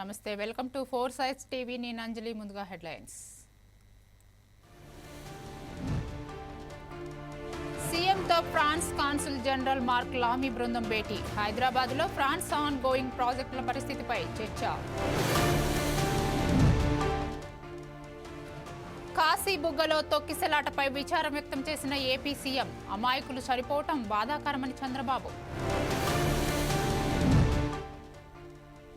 నమస్తే welcome to four sights TV. నేను అంజలి ముందుగా headlines. సీఎంతో France consul general Mark Lamy బృందం భేటీ. హైదరాబాద్లో ఫ్రాన్స్ ఆన్ గోయింగ్ ప్రాజెక్టుల పరిస్థితిపై చర్చ. కాశీ బుగ్గలో తొక్కిసలాటపై విచారం వ్యక్తం చేసిన ఏపీ సీఎం అమాయకులు చనిపోవటం బాధాకరమని చంద్రబాబు.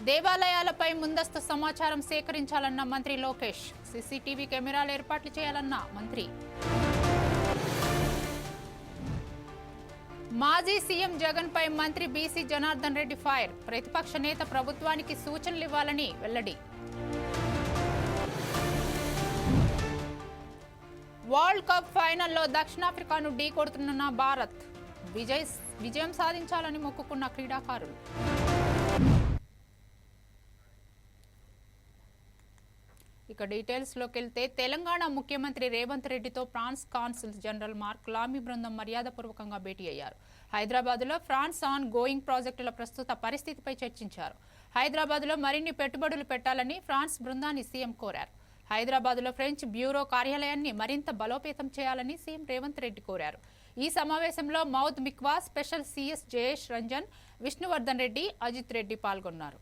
దేవాలయాలపై ముందస్తు సమాచారం సేకరించాలన్న మంత్రి లోకేష్. సీసీటీవీ కెమెరాలు ఏర్పాట్లు చేయాలన్న మంత్రి. మాజీ సీఎం జగన్పై మంత్రి బీసీ జనార్దన్ రెడ్డి ఫైర్. ప్రతిపక్ష నేత ప్రభుత్వానికి సూచనలు ఇవ్వాలని వెల్లడి. వరల్డ్ కప్ ఫైనల్లో దక్షిణాఫ్రికాను ఢీకొడుతున్న భారత్. విజయ్ విజయం సాధించాలని మొక్కుకున్న క్రీడాకారులు. ఇక డీటెయిల్స్లోకి వెళ్తే తెలంగాణ ముఖ్యమంత్రి రేవంత్ రెడ్డితో France consul general Mark Lamy బృందం మర్యాదపూర్వకంగా భేటీ అయ్యారు. హైదరాబాద్లో ఫ్రాన్స్ ఆన్ గోయింగ్ ప్రాజెక్టుల ప్రస్తుత పరిస్థితిపై చర్చించారు. హైదరాబాద్లో మరిన్ని పెట్టుబడులు పెట్టాలని ఫ్రాన్స్ బృందాన్ని సీఎం కోరారు. హైదరాబాద్లో ఫ్రెంచ్ బ్యూరో కార్యాలయాన్ని మరింత బలోపేతం చేయాలని సీఎం రేవంత్ రెడ్డి కోరారు. ఈ సమావేశంలో Maud Mikwa special CS Jayesh Ranjan Vishnuvardhan Reddy Ajith Reddy పాల్గొన్నారు.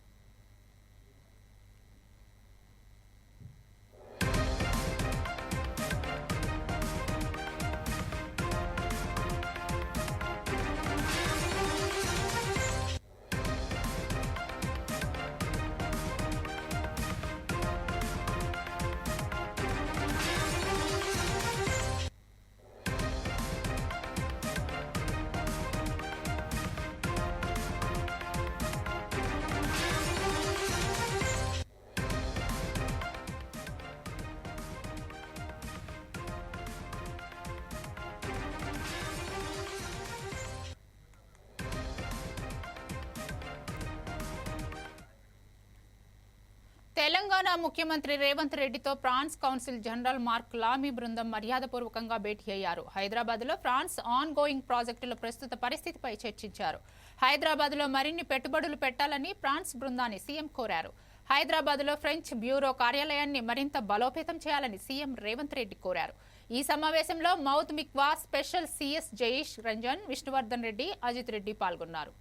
తెలంగాణ ముఖ్యమంత్రి రేవంత్ రెడ్డితో France council general Mark Lamy బృందం మర్యాదపూర్వకంగా భేటీ అయ్యారు. హైదరాబాద్లో ఫ్రాన్స్ ఆన్ గోయింగ్ ప్రాజెక్టుల ప్రస్తుత పరిస్థితిపై చర్చించారు. హైదరాబాద్లో మరిన్ని పెట్టుబడులు పెట్టాలని ఫ్రాన్స్ బృందాన్ని సీఎం కోరారు. హైదరాబాద్లో ఫ్రెంచ్ బ్యూరో కార్యాలయాన్ని మరింత బలోపేతం చేయాలని సీఎం రేవంత్ రెడ్డి కోరారు. ఈ సమావేశంలో Maud Mikwa special CS Jayesh Ranjan Vishnuvardhan Reddy Ajith Reddy పాల్గొన్నారు.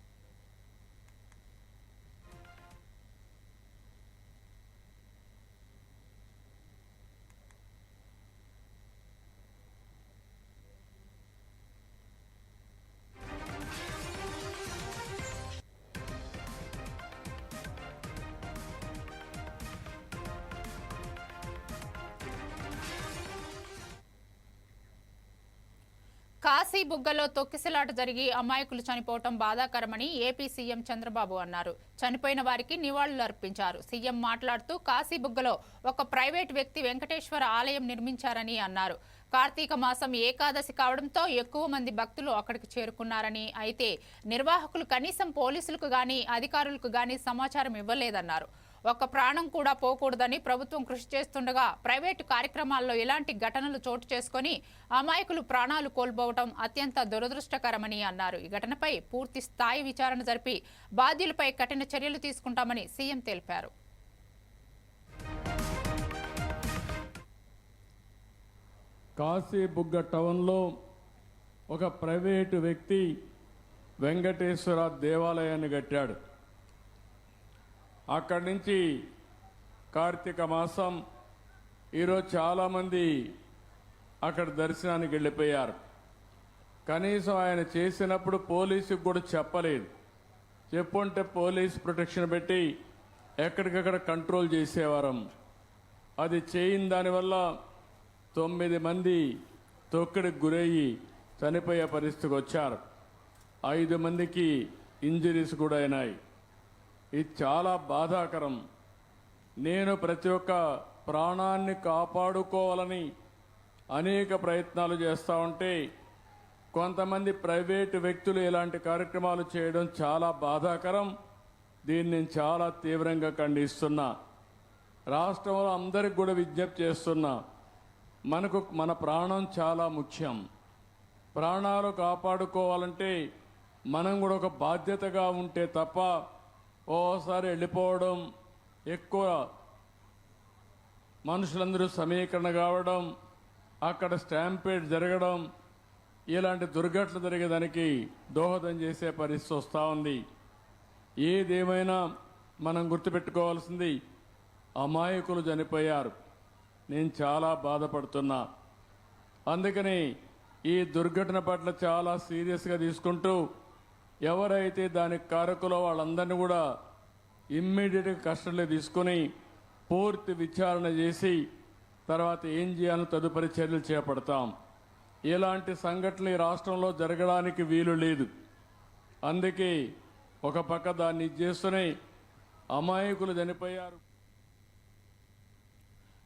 కాశీ బుగ్గలో తొక్కిసలాట జరిగి అమాయకులు చనిపోవటం బాధాకరమని ఏపీ సీఎం చంద్రబాబు అన్నారు. చనిపోయిన వారికి నివాళులు అర్పించారు సీఎం మాట్లాడుతూ కాశీ బుగ్గలో ఒక ప్రైవేట్ వ్యక్తి వెంకటేశ్వర ఆలయం నిర్మించారని అన్నారు. కార్తీక మాసం ఏకాదశి కావడంతో ఎక్కువ మంది భక్తులు అక్కడికి చేరుకున్నారని అయితే నిర్వాహకులు కనీసం పోలీసులకు గాని అధికారులకు గాని సమాచారం ఇవ్వలేదన్నారు. ఒక్క ప్రాణం కూడా పోకూడదని ప్రభుత్వం కృషి చేస్తుండగా ప్రైవేటు కార్యక్రమాల్లో ఇలాంటి ఘటనలు చోటు చేసుకొని అమాయకులు ప్రాణాలు కోల్పోవడం అత్యంత దురదృష్టకరమని అన్నారు. ఈ ఘటనపై పూర్తి స్థాయి విచారణ జరిపి బాధ్యులపై కఠిన చర్యలు తీసుకుంటామని సీఎం తెలిపారు. కాశీబుగ్గ టౌన్లో ఒక ప్రైవేటు వ్యక్తి వెంకటేశ్వర దేవాలయాన్ని కట్టాడు. అక్కడి నుంచి కార్తీక మాసం ఈరోజు చాలామంది అక్కడ దర్శనానికి వెళ్ళిపోయారు. కనీసం ఆయన చేసినప్పుడు పోలీసుకు కూడా చెప్పలేదు. చెప్పుంటే పోలీస్ ప్రొటెక్షన్ పెట్టి ఎక్కడికక్కడ కంట్రోల్ చేసేవారం. అది చేయని దానివల్ల తొమ్మిది మంది తొక్కిడికి గురయ్యి చనిపోయే పరిస్థితికి వచ్చారు. ఐదు మందికి ఇంజరీస్ కూడా అయినాయి. ఇది చాలా బాధాకరం. నేను ప్రతి ఒక్క ప్రాణాన్ని కాపాడుకోవాలని అనేక ప్రయత్నాలు చేస్తూ ఉంటే కొంతమంది ప్రైవేటు వ్యక్తులు ఇలాంటి కార్యక్రమాలు చేయడం చాలా బాధాకరం. దీన్ని నేను చాలా తీవ్రంగా ఖండిస్తున్నా. రాష్ట్రంలో అందరికి కూడా విజ్ఞప్తి చేస్తున్నా. మనకు మన ప్రాణం చాలా ముఖ్యం. ప్రాణాలు కాపాడుకోవాలంటే మనం కూడా ఒక బాధ్యతగా ఉంటే తప్ప ఓసారి వెళ్ళిపోవడం ఎక్కువ మనుషులందరూ సమీకరణ కావడం అక్కడ స్టాంపేడ్ జరగడం ఇలాంటి దుర్ఘటనలు జరిగేదానికి దోహదం చేసే పరిస్థితి వస్తూ ఉంది. ఏదేమైనా మనం గుర్తుపెట్టుకోవాల్సింది అమాయకులు చనిపోయారు. నేను చాలా బాధపడుతున్నా. అందుకని ఈ దుర్ఘటన పట్ల చాలా సీరియస్గా తీసుకుంటూ ఎవరైతే దానికి కారకులో వాళ్ళందరినీ కూడా ఇమ్మీడియట్గా కస్టడీలో తీసుకొని పూర్తి విచారణ చేసి తర్వాత ఏం చేయాలో తదుపరి చర్యలు చేపడతాం. ఇలాంటి సంఘటనలు ఈ రాష్ట్రంలో జరగడానికి వీలు లేదు. అందుకే ఒక పక్క దాన్ని ఇది చేస్తూనే అమాయకులు చనిపోయారు.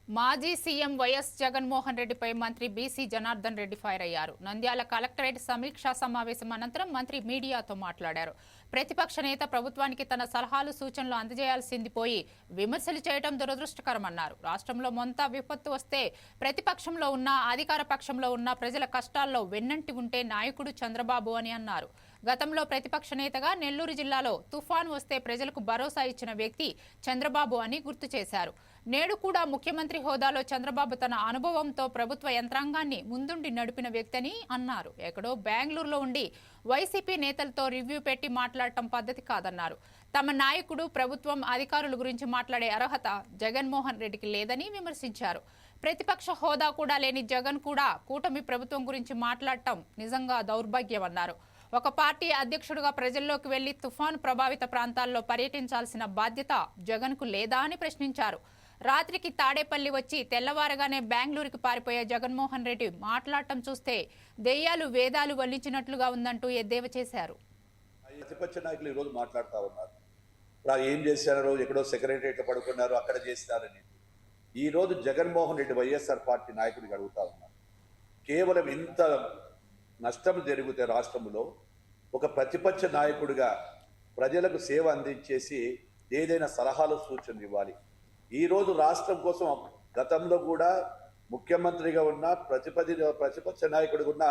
మాజీ సీఎం వైఎస్ జగన్మోహన్ రెడ్డిపై మంత్రి బీసీ జనార్దన్ రెడ్డి ఫైర్ అయ్యారు. నంద్యాల కలెక్టరేట్ సమీక్షా సమావేశం అనంతరం మంత్రి మీడియాతో మాట్లాడారు. ప్రతిపక్ష నేత ప్రభుత్వానికి తన సలహాలు సూచనలు అందజేయాల్సింది పోయి విమర్శలు చేయడం దురదృష్టకరమన్నారు. రాష్ట్రంలో మొంత విపత్తు వస్తే ప్రతిపక్షంలో ఉన్న అధికార పక్షంలో ఉన్న ప్రజల కష్టాల్లో వెన్నంటి ఉంటే నాయకుడు చంద్రబాబు అని అన్నారు. గతంలో ప్రతిపక్ష నేతగా నెల్లూరు జిల్లాలో తుఫాన్ వస్తే ప్రజలకు భరోసా ఇచ్చిన వ్యక్తి చంద్రబాబు అని గుర్తు చేశారు. నేడు కూడా ముఖ్యమంత్రి హోదాలో చంద్రబాబు తన అనుభవంతో ప్రభుత్వ యంత్రాంగాన్ని ముందుండి నడిపిన వ్యక్తి అన్నారు. ఎక్కడో బెంగళూరులో ఉండి వైసీపీ నేతలతో రివ్యూ పెట్టి మాట్లాడటం పద్ధతి కాదన్నారు. తమ నాయకుడు ప్రభుత్వం అధికారుల గురించి మాట్లాడే అర్హత జగన్మోహన్ రెడ్డికి లేదని విమర్శించారు. ప్రతిపక్ష హోదా కూడా లేని జగన్ కూడా కూటమి ప్రభుత్వం గురించి మాట్లాడటం నిజంగా దౌర్భాగ్యమన్నారు. ఒక పార్టీ అధ్యక్షుడిగా ప్రజల్లోకి వెళ్ళి తుఫాను ప్రభావిత ప్రాంతాల్లో పర్యటించాల్సిన బాధ్యత జగన్కు లేదా అని ప్రశ్నించారు. రాత్రికి తాడేపల్లి వచ్చి తెల్లవారగానే బెంగళూరుకి పారిపోయే జగన్మోహన్ రెడ్డి మాట్లాడటం చూస్తే దెయ్యాలు వేదాలు వల్లించినట్లుగా ఉందంటూ ఎద్దేవా చేశారు. ప్రతిపక్ష నాయకులు ఈరోజు మాట్లాడుతూ ఉన్నారు. ఇప్పుడు ఏం చేశారో ఎక్కడో సెక్రటరియట్ పడుకున్నారు అక్కడ చేస్తారని. ఈరోజు జగన్మోహన్ రెడ్డి వైఎస్ఆర్ పార్టీ నాయకుడికి అడుగుతా ఉన్నారు కేవలం ఇంత నష్టం జరిగితే రాష్ట్రంలో ఒక ప్రతిపక్ష నాయకుడిగా ప్రజలకు సేవ అందించేసి ఏదైనా సలహాలు సూచనలు ఇవ్వాలి. ఈ రోజు రాష్ట్రం కోసం గతంలో కూడా ముఖ్యమంత్రిగా ఉన్న ప్రతిపది ప్రతిపక్ష నాయకుడిగా ఉన్న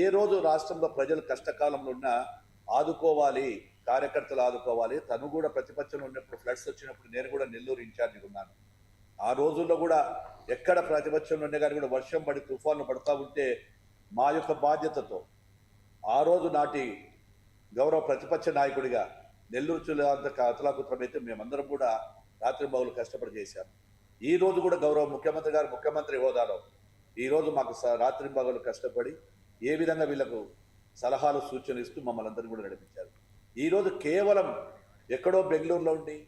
ఏ రోజు రాష్ట్రంలో ప్రజలు కష్టకాలంలో ఉన్నా ఆదుకోవాలి కార్యకర్తలు ఆదుకోవాలి. తను కూడా ప్రతిపక్షంలో ఉన్నప్పుడు ఫ్లడ్స్ వచ్చినప్పుడు నేను కూడా నెల్లూరు ఇన్ఛార్జిగా ఉన్నాను. ఆ రోజుల్లో కూడా ఎక్కడ ప్రతిపక్షంలో ఉండే కానీ కూడా వర్షం పడి తుఫాన్లు పడతా ఉంటే మా యొక్క బాధ్యతతో ఆ రోజు నాటి గౌరవ ప్రతిపక్ష నాయకుడిగా నెల్లూరు జిల్లా అతలాకుత్రం అయితే మేమందరం కూడా రాత్రిబావులు కష్టపడి చేశారు. ఈ రోజు కూడా గౌరవ ముఖ్యమంత్రి గారు ముఖ్యమంత్రి హోదాలో. ఈ రోజు మాకు స- రాత్రి కష్టపడి ఏ విధంగా వీళ్ళకు సలహాలు సూచనలు ఇస్తూ మమ్మల్ని అందరినీ కూడా నడిపించారు. ఈరోజు కేవలం ఎక్కడో బెంగళూరులో ఉండి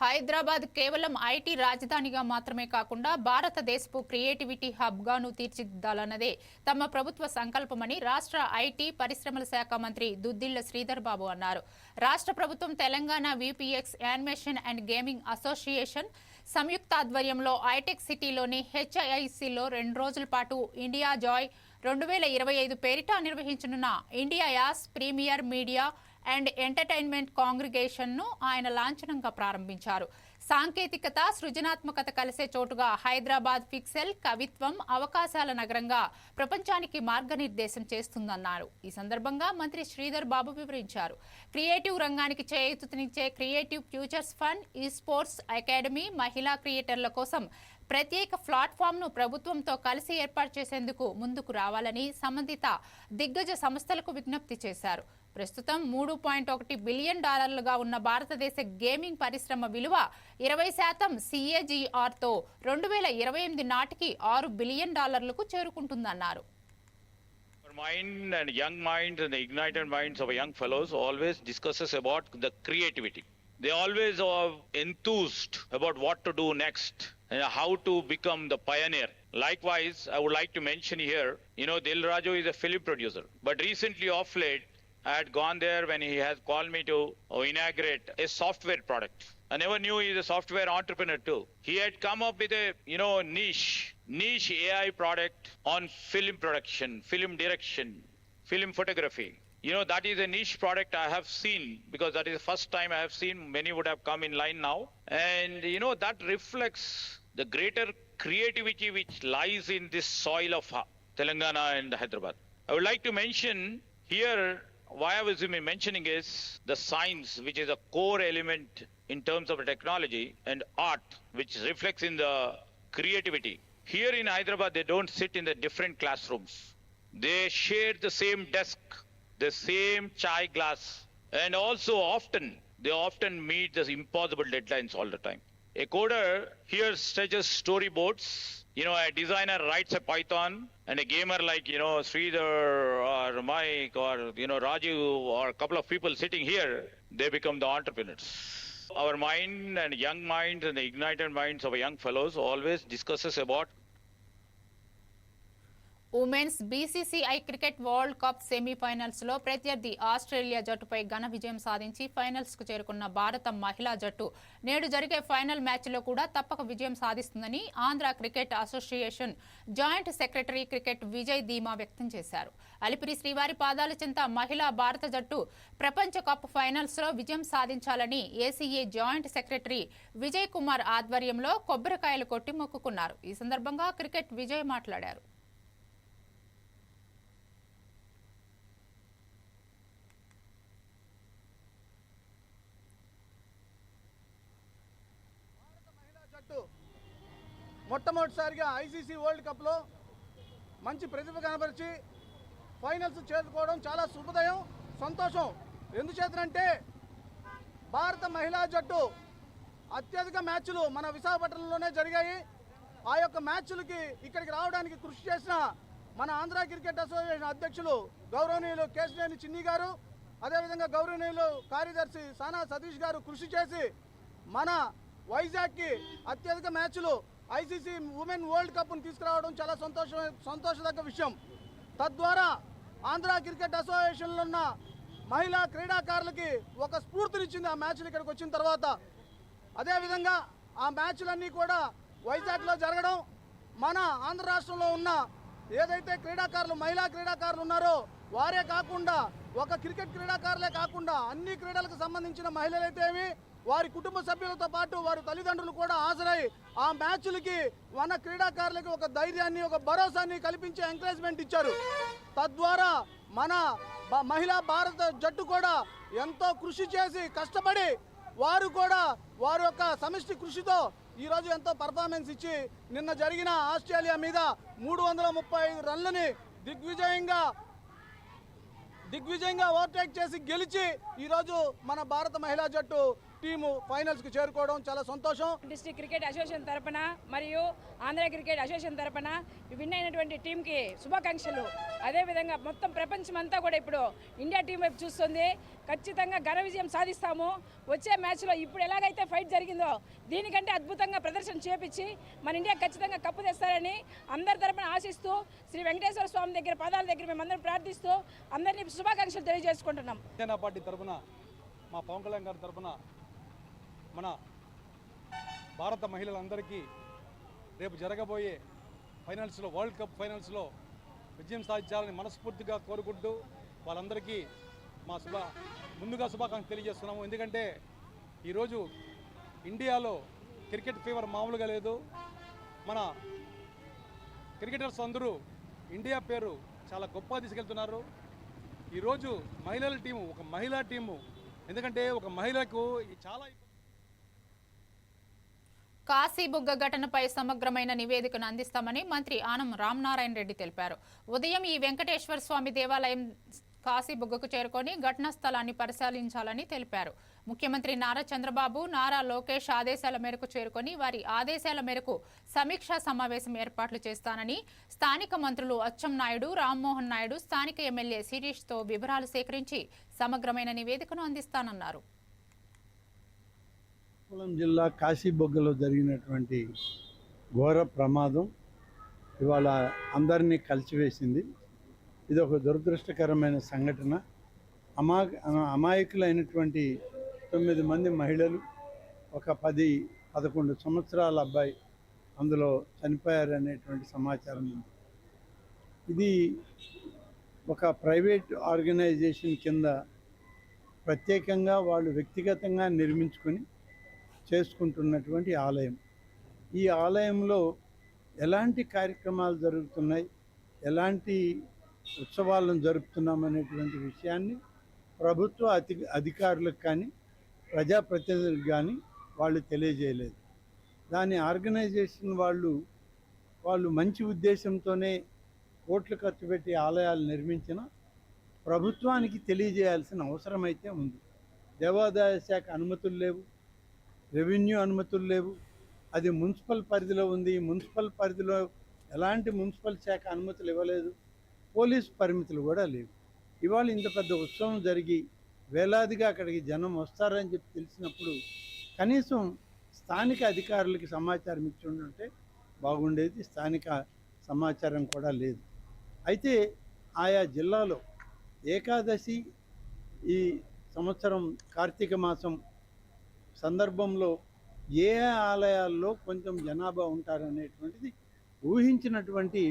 హైదరాబాద్ కేవలం ఐటీ రాజధానిగా మాత్రమే కాకుండా భారతదేశపు క్రియేటివిటీ హబ్గాను తీర్చిదిద్దాలన్నదే తమ ప్రభుత్వ సంకల్పమని రాష్ట్ర ఐటీ పరిశ్రమల శాఖ మంత్రి దుద్దిళ్ళ శ్రీధర్ బాబు అన్నారు. రాష్ట్ర ప్రభుత్వం Telangana VFX animation and gaming association సంయుక్త ఆధ్వర్యంలో ఐటెక్ సిటీలోని హెచ్ఐసిలో రెండు రోజుల పాటు ఇండియా జాయ్ రెండు వేల ఇరవై ఐదు పేరిట నిర్వహించనున్న India as premier media and entertainment కాంగ్రిగేషన్ను ఆయన లాంఛనంగా ప్రారంభించారు. సాంకేతికత సృజనాత్మకత కలిసే చోటుగా హైదరాబాద్ ఫిక్సెల్ కవిత్వం అవకాశాల నగరంగా ప్రపంచానికి మార్గనిర్దేశం చేస్తుందన్నారు. ఈ సందర్భంగా మంత్రి శ్రీధర్ బాబు వివరించారు. క్రియేటివ్ రంగానికి చేయూతనిచ్చే creative futures fund esports academy మహిళా క్రియేటర్ల కోసం ప్రత్యేక ప్లాట్ఫామ్ను ప్రభుత్వంతో కలిసి ఏర్పాటు చేసేందుకు ముందుకు రావాలని సంబంధిత దిగ్గజ సంస్థలకు విజ్ఞప్తి చేశారు. ప్రస్తుతం మూడు పాయింట్ ఒకటి బిలియన్ డాలర్లుగా ఉన్న భారతదేశ గేమింగ్ పరిశ్రమ విలువ ఇరవై శాతం సిఏజీఆర్తో రెండు వేల ఇరవై ఎనిమిది నాటికి ఆరు బిలియన్ డాలర్లకు చేరుకుంటుందన్నారు. Mind mind and young minds and the ignited minds of young fellows always discusses about the creativity. They always are enthused about what to do next. How to become the pioneer. Likewise, I would like to mention here, you know, Dil Raju is a film producer, but recently off late, I had gone there when he has called me to uh, inaugurate a software product. I never knew he's a software entrepreneur too. He had come up with a, you know, niche, niche AI product on film production, film direction, film photography. You know, that is a niche product I have seen because that is the first time I have seen many would have come in line now. And, you know, that reflects the greater creativity which lies in this soil of Telangana and Hyderabad. I would like to mention here why I was mentioning is the science, which is a core element in terms of technology, and art, which reflects in the creativity. Here in Hyderabad, they don't sit in the different classrooms. They share the same desk, the same chai glass, and also often, they often meet the impossible deadlines all the time. A coder here stretches storyboards. You know, a designer writes a Python, and a gamer like you know Sridhar or Mike or you know Raju or a couple of people sitting here, they become the entrepreneurs. Our mind and young minds and the ignited minds of young fellows always discusses about women's BCCI cricket world cup సెమీఫైనల్స్లో ప్రత్యర్థి Australia జట్టుపై ఘన విజయం సాధించి ఫైనల్స్కు చేరుకున్న భారత మహిళా జట్టు నేడు జరిగే ఫైనల్ మ్యాచ్లో కూడా తప్పక విజయం సాధిస్తుందని Andhra cricket association joint secretary cricket Vijay ధీమా వ్యక్తం చేశారు. అలిపిరి శ్రీవారి పాదాల చింత మహిళా భారత జట్టు ప్రపంచ కప్ ఫైనల్స్లో విజయం సాధించాలని ACA joint secretary Vijay Kumar ఆధ్వర్యంలో కొబ్బరికాయలు కొట్టి మొక్కుకున్నారు. ఈ సందర్భంగా క్రికెట్ విజయ్ మాట్లాడారు మహిళా జట్టు మొట్టమొదటిసారిగా ఐసీసీ వరల్డ్ కప్లో మంచి ప్రతిభ కనపరిచి ఫైనల్స్ చేరుకోవడం చాలా శుభదయం సంతోషం. ఎందుచేతనంటే భారత మహిళా జట్టు అత్యధిక మ్యాచ్లు మన విశాఖపట్నంలోనే జరిగాయి. ఆ యొక్క మ్యాచ్లకి ఇక్కడికి రావడానికి కృషి చేసిన మన ఆంధ్ర క్రికెట్ అసోసియేషన్ అధ్యక్షులు గౌరవనీయులు కేశినేని చిన్ని గారు అదేవిధంగా గౌరవనీయులు కార్యదర్శి సానా సతీష్ గారు కృషి చేసి మన వైజాగ్కి అత్యధిక మ్యాచ్లు ఐసీసీ ఉమెన్ వరల్డ్ కప్ను తీసుకురావడం చాలా సంతోష సంతోషదగ్గ విషయం. తద్వారా ఆంధ్ర క్రికెట్ అసోసియేషన్లో ఉన్న మహిళా క్రీడాకారులకి ఒక స్ఫూర్తినిచ్చింది ఆ మ్యాచ్లు ఇక్కడికి వచ్చిన తర్వాత. అదేవిధంగా ఆ మ్యాచ్లన్నీ కూడా వైజాగ్లో జరగడం మన ఆంధ్ర రాష్ట్రంలో ఉన్న ఏదైతే క్రీడాకారులు మహిళా క్రీడాకారులు ఉన్నారో వారే కాకుండా ఒక క్రికెట్ క్రీడాకారులే కాకుండా అన్ని క్రీడలకు సంబంధించిన మహిళలైతేమి వారి కుటుంబ సభ్యులతో పాటు వారి తల్లిదండ్రులు కూడా హాజరై ఆ మ్యాచ్లకి మన క్రీడాకారులకి ఒక ధైర్యాన్ని ఒక భరోసాని కల్పించే ఎంకరేజ్మెంట్ ఇచ్చారు. తద్వారా మన మహిళా భారత జట్టు కూడా ఎంతో కృషి చేసి కష్టపడి వారు కూడా వారి యొక్క సమిష్టి కృషితో ఈరోజు ఎంతో పర్ఫార్మెన్స్ ఇచ్చి నిన్న జరిగిన ఆస్ట్రేలియా మీద మూడు వందల ముప్పై ఐదు రన్లని దిగ్విజయంగా దిగ్విజయంగా ఓవర్టేక్ చేసి గెలిచి ఈరోజు మన భారత మహిళా జట్టు టీము ఫైనల్స్కి చేరుకోవడం చాలా సంతోషం. డిస్ట్రిక్ట్ క్రికెట్ అసోసియేషన్ తరపున మరియు ఆంధ్ర క్రికెట్ అసోసియేషన్ తరపున విన్ అయినటువంటి టీంకి శుభాకాంక్షలు. అదేవిధంగా మొత్తం ప్రపంచం అంతా కూడా ఇప్పుడు ఇండియా టీం వైపు చూస్తుంది. ఖచ్చితంగా ఘన విజయం సాధిస్తాము. వచ్చే మ్యాచ్లో ఇప్పుడు ఎలాగైతే ఫైట్ జరిగిందో దీనికంటే అద్భుతంగా ప్రదర్శన చేపించి మన ఇండియా ఖచ్చితంగా కప్పు తెస్తారని అందరి తరపున ఆశిస్తూ శ్రీ వెంకటేశ్వర స్వామి దగ్గర పాదాల దగ్గర మేమందరం ప్రార్థిస్తూ అందరినీ శుభాకాంక్షలు తెలియజేసుకుంటున్నాం. జనసేన పార్టీ తరఫున మా పవన్ కళ్యాణ్ గారి తరఫున మన భారత మహిళలందరికీ రేపు జరగబోయే ఫైనల్స్లో వరల్డ్ కప్ ఫైనల్స్లో విజయం సాధించాలని మనస్ఫూర్తిగా కోరుకుంటూ వాళ్ళందరికీ మా శుభ ముందుగా శుభాకాంక్షలు తెలియజేస్తున్నాము. ఎందుకంటే ఈరోజు ఇండియాలో క్రికెట్ ఫీవర్ మామూలుగా లేదు. మన క్రికెటర్స్ అందరూ ఇండియా పేరు చాలా గొప్ప తీసుకెళ్తున్నారు. ఈరోజు మహిళల టీము ఒక మహిళా టీము. ఎందుకంటే ఒక మహిళకు చాలా కాశీబుగ్గ ఘటనపై సమగ్రమైన నివేదికను అందిస్తామని మంత్రి ఆనం రామనారాయణ రెడ్డి తెలిపారు. ఉదయం ఈ వెంకటేశ్వర స్వామి దేవాలయం కాశీబుగ్గకు చేరుకొని ఘటనా స్థలాన్ని పరిశీలించాలని తెలిపారు. ముఖ్యమంత్రి నారా చంద్రబాబు నారా లోకేష్ ఆదేశాల మేరకు చేరుకొని వారి ఆదేశాల మేరకు సమీక్షా సమావేశం ఏర్పాట్లు చేస్తానని స్థానిక మంత్రులు అచ్చం నాయుడు రామ్మోహన్ నాయుడు స్థానిక ఎమ్మెల్యే శిరీష్తో వివరాలు సేకరించి సమగ్రమైన నివేదికను అందిస్తానన్నారు. శ్రీకాకుళం జిల్లా కాశీబొగ్గలో జరిగినటువంటి ఘోర ప్రమాదం ఇవాళ అందరినీ కలిచివేసింది ఇది ఒక దురదృష్టకరమైన సంఘటన. అమా అమాయకులైనటువంటి తొమ్మిది మంది మహిళలు ఒక పది పదకొండు సంవత్సరాల అబ్బాయి అందులో చనిపోయారనేటువంటి సమాచారం ఉంది. ఇది ఒక ప్రైవేట్ ఆర్గనైజేషన్ కింద ప్రత్యేకంగా వాళ్ళు వ్యక్తిగతంగా నిర్మించుకొని చేసుకుంటున్నటువంటి ఆలయం. ఈ ఆలయంలో ఎలాంటి కార్యక్రమాలు జరుగుతున్నాయి? ఎలాంటి ఉత్సవాలను జరుపుతున్నాం అనేటువంటి విషయాన్ని ప్రభుత్వ అతి అధికారులకు కానీ ప్రజాప్రతినిధులకు కానీ వాళ్ళు తెలియజేయలేదు. దాని ఆర్గనైజేషన్ వాళ్ళు వాళ్ళు మంచి ఉద్దేశంతోనే కోట్లు ఖర్చు పెట్టి ఆలయాలు నిర్మించిన ప్రభుత్వానికి తెలియజేయాల్సిన అవసరం అయితే ఉంది. దేవాదాయ శాఖ అనుమతులు లేవు. రెవెన్యూ అనుమతులు లేవు. అది మున్సిపల్ పరిధిలో ఉంది. మున్సిపల్ పరిధిలో ఎలాంటి మున్సిపల్ శాఖ అనుమతులు ఇవ్వలేదు. పోలీస్ పరిమితులు కూడా లేవు. ఇవాళ ఇంత పెద్ద ఉత్సవం జరిగి వేలాదిగా అక్కడికి జనం వస్తారని చెప్పి తెలిసినప్పుడు కనీసం స్థానిక అధికారులకి సమాచారం ఇచ్చి ఉంటే బాగుండేది. స్థానిక సమాచారం కూడా లేదు. అయితే ఆయా జిల్లాలో ఏకాదశి ఈ సంవత్సరం కార్తీక మాసం సందర్భంలో ఏ ఆలయాల్లో కొంచెం జనాభా ఉంటారనేటువంటిది ఊహించినటువంటి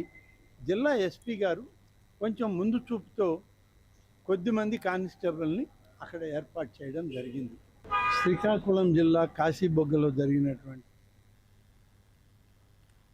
జిల్లా ఎస్పీ గారు కొంచెం ముందు చూపుతో కొద్దిమంది కానిస్టేబుల్ని అక్కడ ఏర్పాటు చేయడం జరిగింది. శ్రీకాకుళం జిల్లా కాశీబొగ్గలో జరిగినటువంటి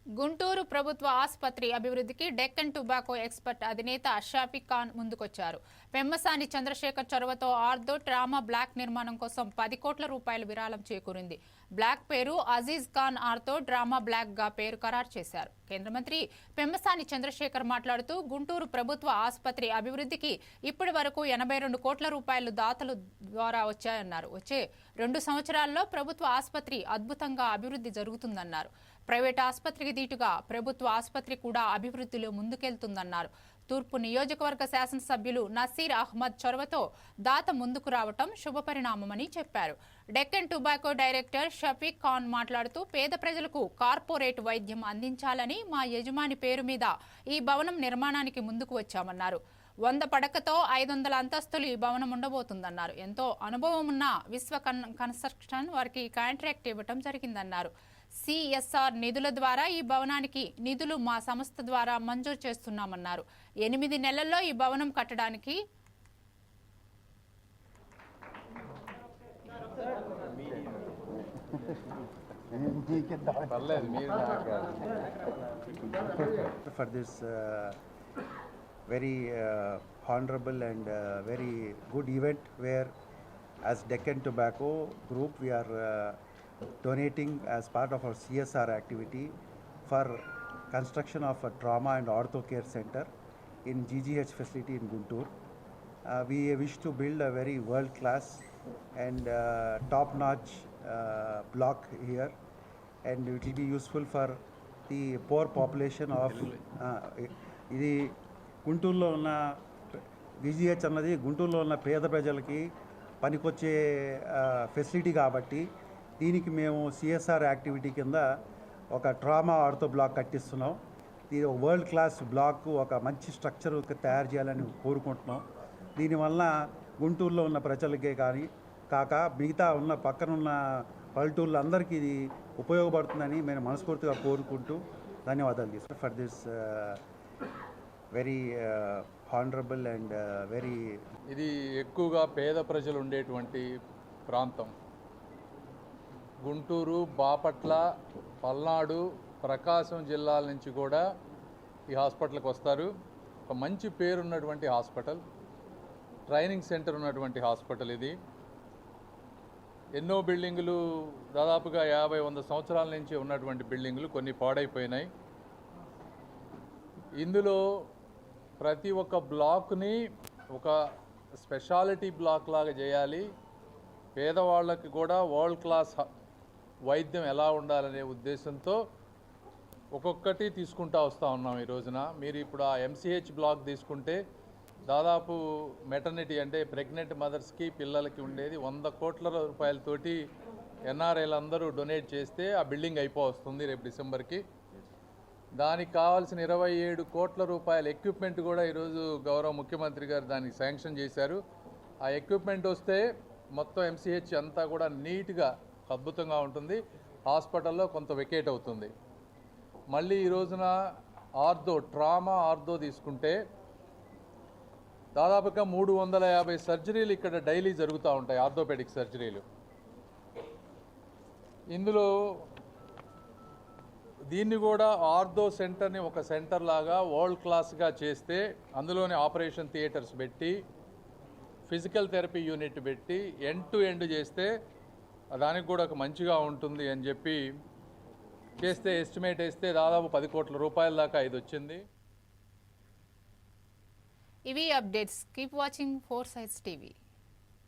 గుంటూరు ప్రభుత్వ ఆసుపత్రి అభివృద్ధికి డెక్కన్ టుబాకో ఎక్స్పర్ట్ అధినేత షాఫిక్ ఖాన్ ముందుకొచ్చారు. పెమ్మసాని చంద్రశేఖర్ చొరవతో ఆర్థో ట్రామా బ్లాక్ నిర్మాణం కోసం పది కోట్ల రూపాయల విరాళం చేకూరింది. బ్లాక్ పేరు అజీజ్ ఖాన్ ఆర్థో డ్రామా బ్లాక్గా పేరు ఖరారు చేశారు. కేంద్ర మంత్రి పెమ్మసాని చంద్రశేఖర్ మాట్లాడుతూ గుంటూరు ప్రభుత్వ ఆసుపత్రి అభివృద్ధికి ఇప్పటి వరకు ఎనభై రెండు కోట్ల రూపాయలు దాతలు ద్వారా వచ్చాయన్నారు. వచ్చే రెండు సంవత్సరాల్లో ప్రభుత్వ ఆసుపత్రి అద్భుతంగా అభివృద్ధి జరుగుతుందన్నారు. ప్రైవేట్ ఆసుపత్రికి దీటుగా ప్రభుత్వ ఆసుపత్రి కూడా అభివృద్ధిలో ముందుకెళ్తుందన్నారు. తూర్పు నియోజకవర్గ శాసనసభ్యులు నసీర్ అహ్మద్ చొరవతో దాత ముందుకు రావటం శుభపరిణామమని చెప్పారు. డెక్కన్ టుబాకో డైరెక్టర్ షఫీక్ ఖాన్ మాట్లాడుతూ పేద ప్రజలకు కార్పొరేట్ వైద్యం అందించాలని మా యజమాని పేరు మీద ఈ భవనం నిర్మాణానికి ముందుకు వచ్చామన్నారు. వంద పడకతో ఐదు వందల అంతస్తులు ఈ భవనం ఉండబోతుందన్నారు. ఎంతో అనుభవం ఉన్న విశ్వ కన్ కన్స్ట్రక్షన్ వారికి కాంట్రాక్ట్ ఇవ్వటం జరిగిందన్నారు. సిఎస్ఆర్ నిధుల ద్వారా ఈ భవనానికి నిధులు మా సంస్థ ద్వారా మంజూరు చేస్తున్నామన్నారు. ఎనిమిది నెలల్లో ఈ భవనం కట్టడానికి for this uh, very uh, honorable and uh, very good event where as Deccan Donating as part of our CSR activity for construction of a trauma and ortho care center in GGH facility in Guntur. Uh, we wish to build a very world class and uh, top notch uh, block here and it will be useful for the poor population of ఇది గుంటూరులో ఉన్న VGH అన్నది గుంటూరులో ఉన్న పేద ప్రజలకి పనికొచ్చే facility కాబట్టి దీనికి మేము సిఎస్ఆర్ యాక్టివిటీ కింద ఒక ట్రామా ఆర్థో బ్లాక్ కట్టిస్తున్నాం. ఇది ఒక వరల్డ్ క్లాస్ బ్లాక్ ఒక మంచి స్ట్రక్చర్ తయారు చేయాలని కోరుకుంటున్నాం. దీనివల్ల గుంటూరులో ఉన్న ప్రజలకే కానీ కాక మిగతా ఉన్న పక్కనున్న పల్లెటూళ్ళందరికీ ఇది ఉపయోగపడుతుందని మేము మనస్ఫూర్తిగా కోరుకుంటూ ధన్యవాదాలు తీసుకుంటాం for this very honourable and very ఇది ఎక్కువగా పేద ప్రజలు ఉండేటువంటి ప్రాంతం. గుంటూరు బాపట్ల పల్నాడు ప్రకాశం జిల్లాల నుంచి కూడా ఈ హాస్పిటల్కి వస్తారు. ఒక మంచి పేరున్నటువంటి హాస్పిటల్ ట్రైనింగ్ సెంటర్ ఉన్నటువంటి హాస్పిటల్ ఇది. ఎన్నో బిల్డింగులు దాదాపుగా యాభై వంద సంవత్సరాల నుంచి ఉన్నటువంటి బిల్డింగులు కొన్ని పాడైపోయినాయి. ఇందులో ప్రతి ఒక్క బ్లాక్ని ఒక స్పెషాలిటీ బ్లాక్ లాగా చేయాలి. పేదవాళ్ళకి కూడా వరల్డ్ క్లాస్ వైద్యం ఎలా ఉండాలనే ఉద్దేశంతో ఒక్కొక్కటి తీసుకుంటా వస్తూ ఉన్నాం ఈ రోజున. మీరు ఇప్పుడు ఆ ఎంసీహెచ్ బ్లాక్ తీసుకుంటే దాదాపు మెటర్నిటీ అంటే ప్రెగ్నెంట్ మదర్స్కి పిల్లలకి ఉండేది వంద కోట్ల రూపాయలతోటి ఎన్ఆర్ఐలు అందరూ డొనేట్ చేస్తే ఆ బిల్డింగ్ అయిపో వస్తుంది రేపు డిసెంబర్కి. దానికి కావాల్సిన ఇరవై ఏడు కోట్ల రూపాయల ఎక్విప్మెంట్ కూడా ఈరోజు గౌరవ ముఖ్యమంత్రి గారు దానికి శాంక్షన్ చేశారు. ఆ ఎక్విప్మెంట్ వస్తే మొత్తం ఎంసీహెచ్ అంతా కూడా నీట్గా అద్భుతంగా ఉంటుంది. హాస్పిటల్లో కొంత వెకేట్ అవుతుంది. మళ్ళీ ఈ రోజున ఆర్థో ట్రామా ఆర్థో తీసుకుంటే దాదాపుగా మూడు వందల యాభై సర్జరీలు ఇక్కడ డైలీ జరుగుతూ ఉంటాయి ఆర్థోపెడిక్ సర్జరీలు. ఇందులో దీన్ని కూడా ఆర్థో సెంటర్ని ఒక సెంటర్ లాగా వరల్డ్ క్లాస్గా చేస్తే అందులోనే ఆపరేషన్ థియేటర్స్ పెట్టి ఫిజికల్ థెరపీ యూనిట్ పెట్టి ఎండ్ టు ఎండ్ చేస్తే దానికి కూడా ఒక మంచిగా ఉంటుంది అని చెప్పి చేస్తే ఎస్టిమేట్ వేస్తే దాదాపు పది కోట్ల రూపాయల దాకా ఇది వచ్చింది. ఇవి అప్డేట్స్ కీప్ వాచింగ్ ఫోర్ సైజ్ టీవీ